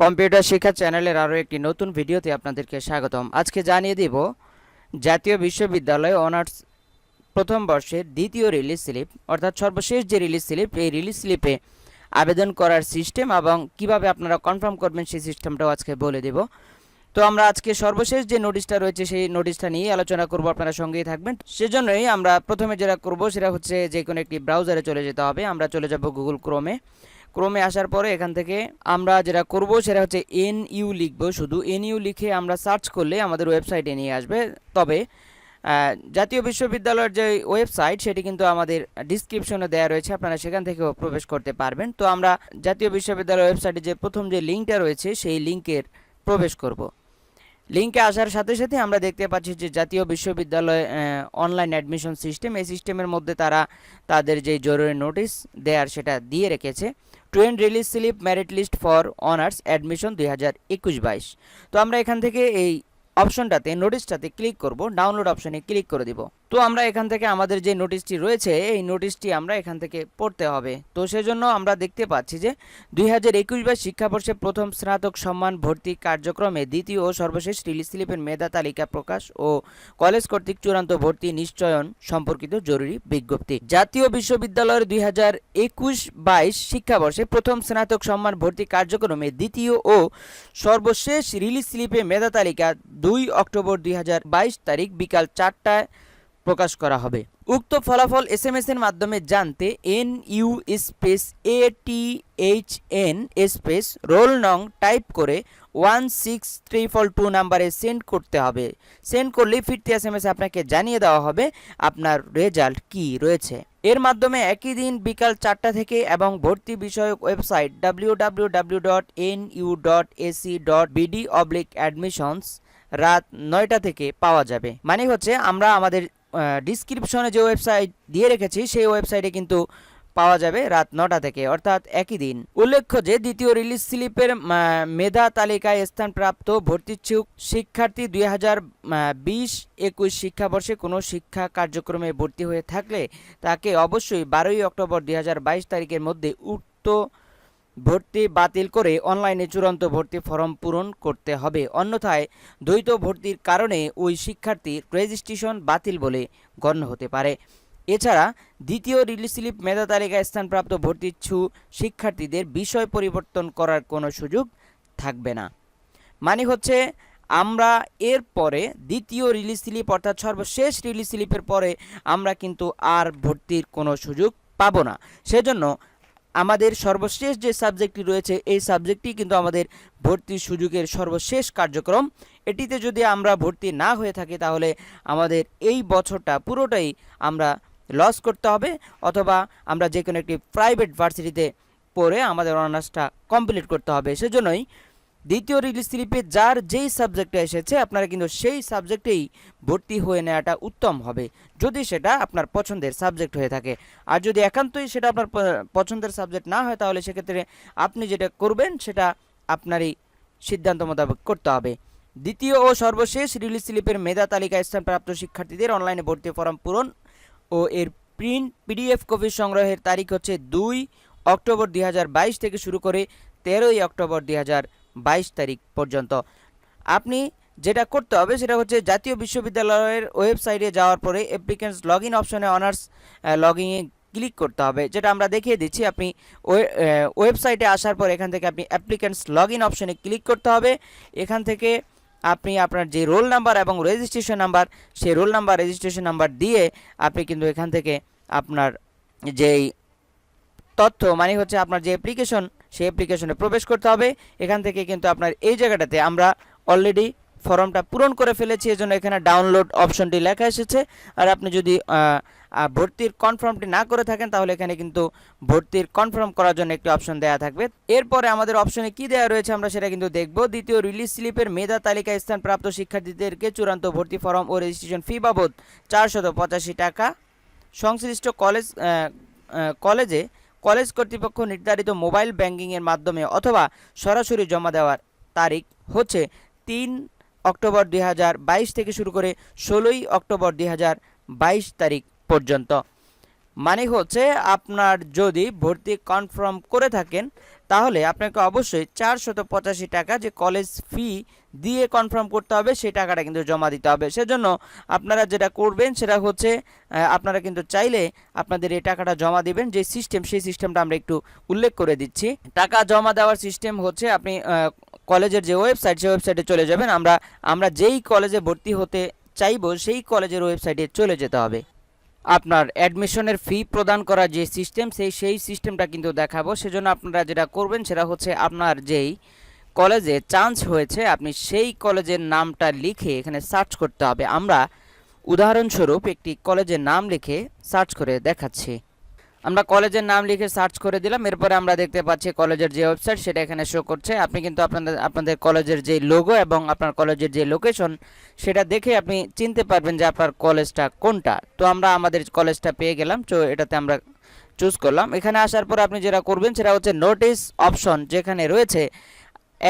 Computer শিক্ষা চ্যানেলের আরও একটি নতুন ভিডিওতে আপনাদেরকে স্বাগতম। আজকে জানিয়ে দিব, জাতীয় বিশ্ববিদ্যালয় অনার্স প্রথম বর্ষের দ্বিতীয় রিলিজ স্লিপ অর্থাৎ সর্বশেষ যে রিলিজ স্লিপ এই রিলিজ স্লিপে আবেদন করার সিস্টেম এবং কীভাবে আপনারা কনফার্ম করবেন সেই সিস্টেমটাও আজকে বলে দেব। তো আমরা আজকে সর্বশেষ যে নোটিশটা রয়েছে, সেই নোটিশটা নিয়ে আলোচনা করব, আপনারা সঙ্গেই থাকবেন। সেজন্যই আমরা প্রথমে যেটা করব, সেটা হচ্ছে যে কোনো একটি ব্রাউজারে চলে যেতে হবে। আমরা চলে যাব গুগল ক্রোমে ক্রোমে আসার পরে এখান থেকে আমরা যেটা করব সেটা হচ্ছে এন ইউ লিখব। শুধু এন ইউ লিখে আমরা সার্চ করলে আমাদের ওয়েবসাইটে নিয়ে আসবে। তবে জাতীয় বিশ্ববিদ্যালয়ের যে ওয়েবসাইট, সেটি কিন্তু আমাদের ডিসক্রিপশনে দেওয়া রয়েছে। আপনারা সেখান থেকেও প্রবেশ করতে পারবেন। তো আমরা জাতীয় বিশ্ববিদ্যালয় ওয়েবসাইটে যে প্রথম যে লিঙ্কটা রয়েছে, সেই লিঙ্কের প্রবেশ করব। লিঙ্কে আসার সাথে সাথে আমরা দেখতে পাচ্ছি যে জাতীয় বিশ্ববিদ্যালয় অনলাইন অ্যাডমিশন সিস্টেম এই সিস্টেমের মধ্যে তারা তাদের যে জরুরি নোটিশ দেয়ার সেটা দিয়ে রেখেছে। Train release slip merit list for honours admission দুই হাজার একুশ বাইশ। তো আমরা এখান থেকে এই অপশনটাতে নোটিশটাতে ক্লিক করব ডাউনলোড অপশনে ক্লিক করে দিব। তো আমরা এখান থেকে আমাদের যে নোটিশটি রয়েছে, এই নোটিশটি আমরা এখান থেকে পড়তে হবে। তো সেজন্য আমরা দেখতে পাচ্ছি যে, দুই হাজার একুশ বাইশ শিক্ষাবর্ষে প্রথম স্নাতক সম্মান ভর্তি কার্যক্রমে দ্বিতীয় ও সর্বশেষ রিলিজ স্লিপের মেধা তালিকা প্রকাশ ও কলেজ কর্তৃক চূড়ান্ত ভর্তি নিশ্চয়ন সম্পর্কিত জরুরি বিজ্ঞপ্তি। জাতীয় বিশ্ববিদ্যালয়ের দুই হাজার একুশ বাইশ শিক্ষাবর্ষে প্রথম স্নাতক সম্মান ভর্তি কার্যক্রমে দ্বিতীয় ও সর্বশেষ রিলিজ স্লিপে মেধা তালিকা দুই অক্টোবর দুই হাজার বাইশ তারিখ বিকাল চারটায় প্রকাশ করা হবে। উক্ত ফলাফল এস এম এস এর মাধ্যমে জানতে N U space A T H N space roll নং টাইপ করে one six three four two নাম্বারে সেন্ড করতে হবে। সেন্ড করলেই ফিরতি এস এম এস আপনাকে জানিয়ে দেওয়া হবে আপনার রেজাল্ট কি রয়েছে। এর মাধ্যমে একই দিন বিকাল চারটা থেকে এবং ভর্তি বিষয়ক website W W W dot N U dot AC dot BD oblique admissions রাত নয়টা থেকে পাওয়া যাবে। মানে হচ্ছে আমরা আমাদের ডিসক্রিপশনে যে ওয়েবসাইট দিয়ে রেখেছি, সেই ওয়েবসাইটে কিন্তু পাওয়া যাবে রাত নটা থেকে, অর্থাৎ একই দিন। উল্লেখ্য যে, দ্বিতীয় রিলিজ স্লিপের মেধা তালিকায় স্থানপ্রাপ্ত ভর্তিচ্ছুক শিক্ষার্থী দুই হাজার বিশ একুশ শিক্ষাবর্ষে কোনো শিক্ষা কার্যক্রমে ভর্তি হয়ে থাকলে তাকে অবশ্যই বারোই অক্টোবর দুই তারিখের মধ্যে উক্ত ভর্তি বাতিল করে অনলাইনে চূড়ান্ত ভর্তি ফর্ম পূরণ করতে হবে। অন্যথায় দ্বৈত ভর্তির কারণে ওই শিক্ষার্থীর রেজিস্ট্রেশন বাতিল বলে গণ্য হতে পারে। এছাড়া দ্বিতীয় রিলিজ স্লিপ মেধা তালিকায় স্থানপ্রাপ্ত ভর্তিচ্ছু শিক্ষার্থীদের বিষয় পরিবর্তন করার কোনো সুযোগ থাকবে না। মানে হচ্ছে, আমরা এর পরে দ্বিতীয় রিলিজ স্লিপ অর্থাৎ সর্বশেষ রিলিজ স্লিপের পরে আমরা কিন্তু আর ভর্তির কোনো সুযোগ পাবো না। সেজন্য আমাদের সর্বশেষ যে সাবজেক্টটি রয়েছে, এই সাবজেক্টটি কিন্তু আমাদের ভর্তির সুযোগের সর্বশেষ কার্যক্রম। এটিতে যদি আমরা ভর্তি না হয়ে থাকি, তাহলে আমাদের এই বছরটা পুরোটাই আমরা লস করতে হবে, অথবা আমরা যে কোনো একটি প্রাইভেট ভার্সিটিতে পড়ে আমাদের অনার্সটা কমপ্লিট করতে হবে। সেজন্যই দ্বিতীয় রিলিজ স্লিপে যার যেই সাবজেক্টে এসেছে, আপনারা কিন্তু সেই সাবজেক্টেই ভর্তি হয়ে নেওয়াটা উত্তম হবে, যদি সেটা আপনার পছন্দের সাবজেক্ট হয়ে থাকে। আর যদি একান্তই সেটা আপনার পছন্দের সাবজেক্ট না হয়, তাহলে সেক্ষেত্রে আপনি যেটা করবেন, সেটা আপনারই সিদ্ধান্ত মোতাবেক করতে হবে। দ্বিতীয় ও সর্বশেষ রিলিজ স্লিপের মেধা তালিকায় স্থানপ্রাপ্ত শিক্ষার্থীদের অনলাইনে ভর্তি ফর্ম পূরণ ও এর প্রিন্ট পিডিএফ কপি সংগ্রহের তারিখ হচ্ছে দুই অক্টোবর দুই হাজার বাইশ থেকে শুরু করে তেরোই অক্টোবর দুই হাজার বাইশ তারিখ পর্যন্ত। আপনি যেটা করতে হবে সেটা হচ্ছে জাতীয় বিশ্ববিদ্যালয়ের ওয়েবসাইটে যাওয়ার পরে অ্যাপ্লিকেন্টস লগ ইন অপশনে অনার্স লগ ক্লিক করতে হবে। যেটা আমরা দেখিয়ে দিচ্ছি, আপনি ওয়েবসাইটে আসার পর এখান থেকে আপনি অ্যাপ্লিকেন্টস লগ ইন অপশনে ক্লিক করতে হবে। এখান থেকে আপনি আপনার যে রোল নাম্বার এবং রেজিস্ট্রেশন নাম্বার সেই রোল নাম্বার রেজিস্ট্রেশন নাম্বার দিয়ে আপনি কিন্তু এখান থেকে আপনার যেই তথ্য মানে হচ্ছে আপনার যে অ্যাপ্লিকেশন সেই অ্যাপ্লিকেশনে প্রবেশ করতে হবে। এখান থেকে কিন্তু আপনার এই জায়গাটাতে আমরা অলরেডি ফর্মটা পূরণ করে ফেলেছি, এজন্য এখানে ডাউনলোড অপশনটি লেখা এসেছে। আর আপনি যদি ভর্তির কনফার্মটি না করে থাকেন, তাহলে এখানে কিন্তু ভর্তির কনফার্ম করার জন্য একটি অপশন দেওয়া থাকবে। এরপরে আমাদের অপশনে কি দেওয়া রয়েছে আমরা সেটা কিন্তু দেখব। দ্বিতীয় রিলিজ স্লিপের মেধা তালিকায় স্থানপ্রাপ্ত শিক্ষার্থীদেরকে চূড়ান্ত ভর্তি ফর্ম ও রেজিস্ট্রেশন ফি বাবদ চারশত পঁচাশি টাকা। সংশ্লিষ্ট কলেজ কলেজে কলেজ কর্তৃপক্ষ নির্ধারিত মোবাইল ব্যাংকিংয়ের মাধ্যমে অথবা সরাসরি জমা দেওয়ার তারিখ হচ্ছে তিন অক্টোবর দুই হাজার বাইশ থেকে শুরু করে ষোলোই অক্টোবর দুই হাজার বাইশ তারিখ পর্যন্ত। মানে হচ্ছে আপনার যদি ভর্তি কনফার্ম করে থাকেন, তাহলে আপনাকে অবশ্যই চারশত পঁচাশি টাকা যে কলেজ ফি দিয়ে কনফার্ম করতে হবে, সেই টাকাটা কিন্তু জমা দিতে হবে। সেজন্য আপনারা যেটা করবেন, সেটা হচ্ছে আপনারা কিন্তু চাইলে আপনাদের এই টাকাটা জমা দিবেন, যে সিস্টেম সেই সিস্টেমটা আমরা একটু উল্লেখ করে দিচ্ছি। টাকা জমা দেওয়ার সিস্টেম হচ্ছে আপনি কলেজের যে ওয়েবসাইট সেই ওয়েবসাইটে চলে যাবেন। আমরা আমরা যেই কলেজে ভর্তি হতে চাইব, সেই কলেজের ওয়েবসাইটে চলে যেতে হবে। আপনার অ্যাডমিশনের ফি প্রদান করা যে সিস্টেম, সেই সেই সিস্টেমটা কিন্তু দেখাবো। সেজন্য আপনারা যেটা করবেন সেটা হচ্ছে আপনার যেই কলেজে চান্স হয়েছে, আপনি সেই কলেজের নামটা লিখে এখানে সার্চ করতে হবে। আমরা উদাহরণস্বরূপ একটি কলেজের নাম লিখে সার্চ করে দেখাচ্ছি। আমরা কলেজের নাম লিখে সার্চ করে দিলাম, এরপরে আমরা দেখতে পাচ্ছি কলেজের যে ওয়েবসাইট সেটা এখানে শো করছে। আপনি কিন্তু আপনাদের আপনাদের কলেজের যে লোগো এবং আপনার কলেজের যে লোকেশন সেটা দেখে আপনি চিনতে পারবেন যে আপনার কলেজটা কোনটা। তো আমরা আমাদের কলেজটা পেয়ে গেলাম, তো এটাতে আমরা চুজ করলাম। এখানে আসার পর আপনি যেটা করবেন সেটা হচ্ছে নোটিস অপশন যেখানে রয়েছে,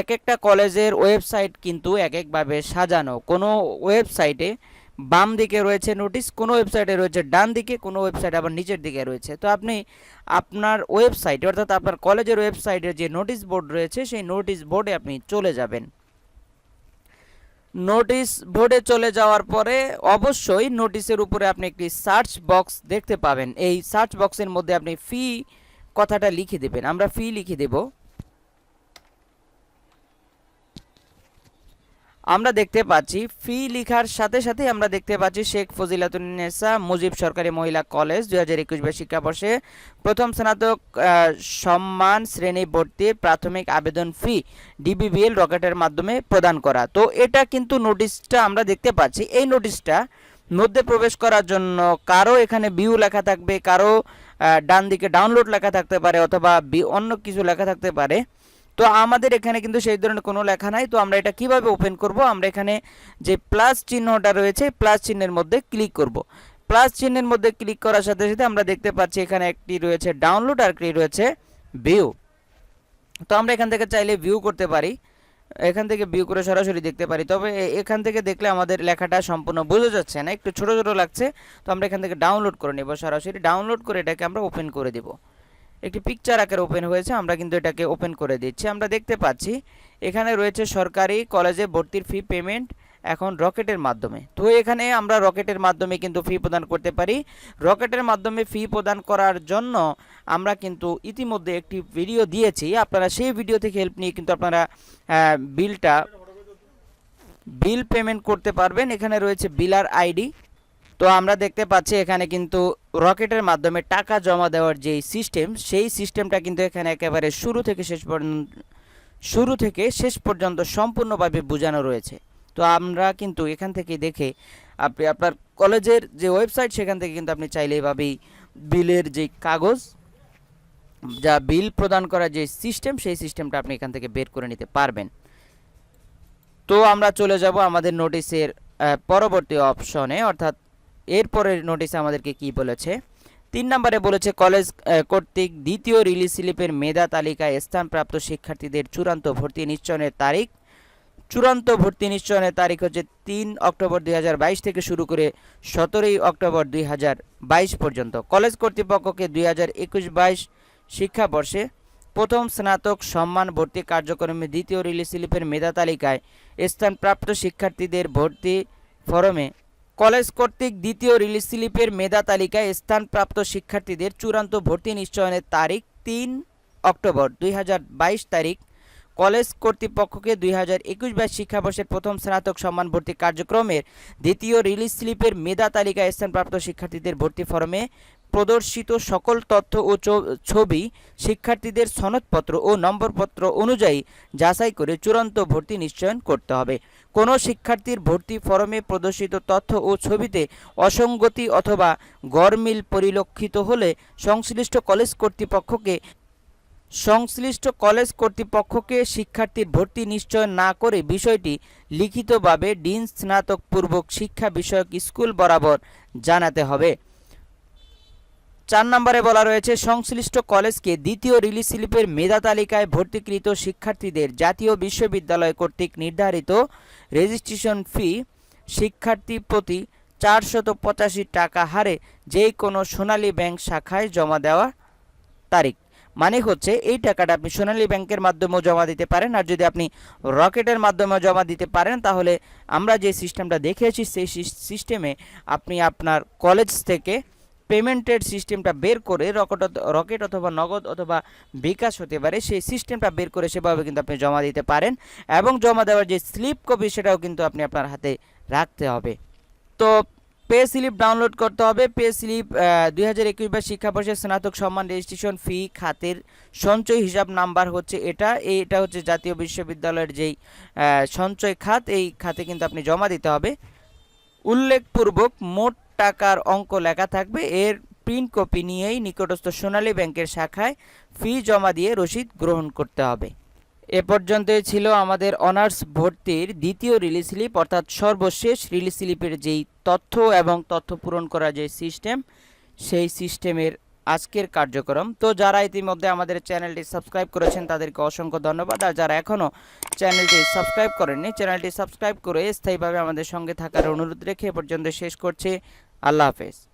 এক একটা কলেজের ওয়েবসাইট কিন্তু এক একভাবে সাজানো। কোনো ওয়েবসাইটে বাম দিকে রয়েছে নোটিশ, কোনো ওয়েবসাইটে রয়েছে ডান দিকে, কোনো ওয়েবসাইট আবার নিচের দিকে রয়েছে। তো আপনি আপনার ওয়েবসাইটে, অর্থাৎ আপনার কলেজের ওয়েবসাইটে যে নোটিশ বোর্ড রয়েছে, সেই নোটিশ বোর্ডে আপনি চলে যাবেন। নোটিশ বোর্ডে চলে যাওয়ার পরে অবশ্যই নোটিশের উপরে আপনি একটি সার্চ বক্স দেখতে পাবেন। এই সার্চ বক্সের মধ্যে আপনি ফি কথাটা লিখে দেবেন। আমরা ফি লিখে দেব। আমরা দেখতে পাচ্ছি, ফি লিখার সাথে সাথে আমরা দেখতে পাচ্ছি শেখ ফজিলাতুন্নেসা মুজিব সরকারি মহিলা কলেজ, দুই হাজার একুশ বাইশ শিক্ষাবর্ষে প্রথম স্নাতক সম্মান শ্রেণি ভর্তির প্রাথমিক আবেদন ফি ডিবিবিএল রকেটের মাধ্যমে প্রদান করা। তো এটা কিন্তু নোটিশটা আমরা দেখতে পাচ্ছি। এই নোটিশটা মধ্যে প্রবেশ করার জন্য কারও এখানে বিউ লেখা থাকবে, কারও ডান দিকে ডাউনলোড লেখা থাকতে পারে অথবা বি- অন্য কিছু লেখা থাকতে পারে। তো আমাদের এখানে কিন্তু সেই ধরনের কোনো লেখা নাই। তো আমরা এটা কীভাবে ওপেন করব? আমরা এখানে যে প্লাস চিহ্নটা রয়েছে প্লাস চিহ্নের মধ্যে ক্লিক করব। প্লাস চিহ্নের মধ্যে ক্লিক করার সাথে সাথে আমরা দেখতে পাচ্ছি এখানে একটি রয়েছে ডাউনলোড আর একটি রয়েছে ভিউ তো আমরা এখান থেকে চাইলে ভিউ করতে পারি। এখান থেকে ভিউ করে সরাসরি দেখতে পারি। তবে এখান থেকে দেখলে আমাদের লেখাটা সম্পূর্ণ বোঝা যাচ্ছে না, একটু ছোট ছোট লাগছে। তো আমরা এখান থেকে ডাউনলোড করে নেব সরাসরি। ডাউনলোড করে এটাকে আমরা ওপেন করে দেব। একটি পিকচার আকারে ওপেন হয়েছে, আমরা কিন্তু এটাকে ওপেন করে দিচ্ছি। আমরা দেখতে পাচ্ছি, এখানে রয়েছে সরকারি কলেজে ভর্তির ফি পেমেন্ট এখন রকেটের মাধ্যমে। তো এখানে আমরা রকেটের মাধ্যমে কিন্তু ফি প্রদান করতে পারি। রকেটের মাধ্যমে ফি প্রদান করার জন্য আমরা কিন্তু ইতিমধ্যে একটি ভিডিও দিয়েছি। আপনারা সেই ভিডিও থেকে হেল্প নিয়ে কিন্তু আপনারা বিলটা বিল পেমেন্ট করতে পারবেন। এখানে রয়েছে বিলার আইডি তো আমরা দেখতে পাচ্ছি এখানে কিন্তু রকেটের মাধ্যমে টাকা জমা দেওয়ার যেই সিস্টেম, সেই সিস্টেমটা কিন্তু এখানে একেবারে শুরু থেকে শেষ পর্যন্ত, শুরু থেকে শেষ পর্যন্ত সম্পূর্ণভাবে বোঝানো রয়েছে। তো আমরা কিন্তু এখান থেকে দেখে আপনি, আপনার কলেজের যে ওয়েবসাইট, সেখান থেকে কিন্তু আপনি চাইলে এভাবেই বিলের যে কাগজ, যা বিল প্রদান করার যে সিস্টেম, সেই সিস্টেমটা আপনি এখান থেকে বের করে নিতে পারবেন। তো আমরা চলে যাব আমাদের নোটিশের পরবর্তী অপশনে, অর্থাৎ এরপরের নোটিশে আমাদেরকে কি বলেছে? তিন নম্বরে বলেছে, কলেজ কর্তৃক দ্বিতীয় রিলিজ স্লিপের মেধা তালিকায় স্থানপ্রাপ্ত শিক্ষার্থীদের চূড়ান্ত ভর্তি নিশ্চয়নের তারিখ। চূড়ান্ত ভর্তি নিশ্চয়নের তারিখ হচ্ছে তিন অক্টোবর দুই হাজার বাইশ থেকে শুরু করে সতেরোই অক্টোবর দুই হাজার বাইশ পর্যন্ত। কলেজ কর্তৃপক্ষকে দুই হাজার একুশ বাইশ শিক্ষাবর্ষে প্রথম স্নাতক সম্মান ভর্তি কার্যক্রমে দ্বিতীয় রিলিজ স্লিপের মেধা তালিকায় স্থানপ্রাপ্ত শিক্ষার্থীদের ভর্তি ফরমে কলেজ কর্তৃক দ্বিতীয় রিলিজ স্লিপের মেধা তালিকায় স্থানপ্রাপ্ত শিক্ষার্থীদের চূড়ান্ত ভর্তি নিশ্চয়নের তারিখ তিন অক্টোবর দুই হাজার বাইশ তারিখ। কলেজ কর্তৃপক্ষকে দুই হাজার একুশ বাইশ শিক্ষাবর্ষের প্রথম স্নাতক সম্মান ভর্তি কার্যক্রমের দ্বিতীয় রিলিজ স্লিপের মেধা তালিকায় স্থানপ্রাপ্ত শিক্ষার্থীদের ভর্তি ফরমে প্রদর্শিত সকল তথ্য ও ছবি শিক্ষার্থীদের সনদপত্র ও নম্বরপত্র অনুযায়ী যাচাই করে চূড়ান্ত ভর্তি নিশ্চয়ন করতে হবে। কোনো শিক্ষার্থীর ভর্তি ফরমে প্রদর্শিত তথ্য ও ছবিতে অসঙ্গতি অথবা গরমিল পরিলক্ষিত হলে সংশ্লিষ্ট কলেজ কর্তৃপক্ষকে, সংশ্লিষ্ট কলেজ কর্তৃপক্ষকে শিক্ষার্থীর ভর্তি নিশ্চয় না করে বিষয়টি লিখিতভাবে ডিন স্নাতক পূর্বক শিক্ষা বিষয়ক স্কুল বরাবর জানাতে হবে। চার নম্বরে বলা রয়েছে, সংশ্লিষ্ট কলেজকে দ্বিতীয় রিলিজ স্লিপের মেধা তালিকায় ভর্তিকৃত শিক্ষার্থীদের জাতীয় বিশ্ববিদ্যালয় কর্তৃক নির্ধারিত রেজিস্ট্রেশন ফি শিক্ষার্থী প্রতি চারশত পঁচাশি টাকা হারে যে কোনো সোনালী ব্যাংক শাখায় জমা দেওয়া তারিখ। মানে হচ্ছে, এই টাকাটা আপনি সোনালী ব্যাংকের মাধ্যমেও জমা দিতে পারেন, আর যদি আপনি রকেটের মাধ্যমেও জমা দিতে পারেন, তাহলে আমরা যে সিস্টেমটা দেখিয়েছি সেই সিস্টেমে আপনি আপনার কলেজ থেকে পেমেন্টের সিস্টেমটা বের করে রকেট রকেট অথবা নগদ অথবা বিকাশ হতে পারে, সেই সিস্টেমটা বের করে সেভাবে কিন্তু আপনি জমা দিতে পারেন এবং জমা দেওয়ার যে স্লিপ কপি সেটাও কিন্তু আপনি আপনার হাতে রাখতে হবে। তো পে স্লিপ ডাউনলোড করতে হবে। পে স্লিপ দুই হাজার একুশ বা শিক্ষাবর্ষের স্নাতক সম্মান রেজিস্ট্রেশন ফি, খাতের সঞ্চয় হিসাব নাম্বার হচ্ছে এটা। এটা হচ্ছে জাতীয় বিশ্ববিদ্যালয়ের যেই সঞ্চয় খাত, এই খাতে কিন্তু আপনি জমা দিতে হবে। উল্লেখপূর্বক মোট টাকার অঙ্ক লেখা থাকবে। এর প্রিন্ট কপি নিয়েই নিকটস্থ সোনালী ব্যাংকের শাখায় ফি জমা দিয়ে রসিদ গ্রহণ করতে হবে। এ পর্যন্তই ছিল আমাদের অনার্স ভর্তির দ্বিতীয় রিলিজ স্লিপ অর্থাৎ সর্বশেষ রিলিজ স্লিপের যেই তথ্য এবং তথ্য পূরণ করা যে সিস্টেম সেই সিস্টেমের আজকের কার্যক্রম। তো যারা ইতিমধ্যে আমাদের চ্যানেলটি সাবস্ক্রাইব করেছেন, তাদেরকে অসংখ্য ধন্যবাদ। আর যারা এখনও চ্যানেলটি সাবস্ক্রাইব করেননি, চ্যানেলটি সাবস্ক্রাইব করে স্থায়ীভাবে আমাদের সঙ্গে থাকার অনুরোধ রেখে এ পর্যন্ত শেষ করছি। আল্লাহ হাফেজ।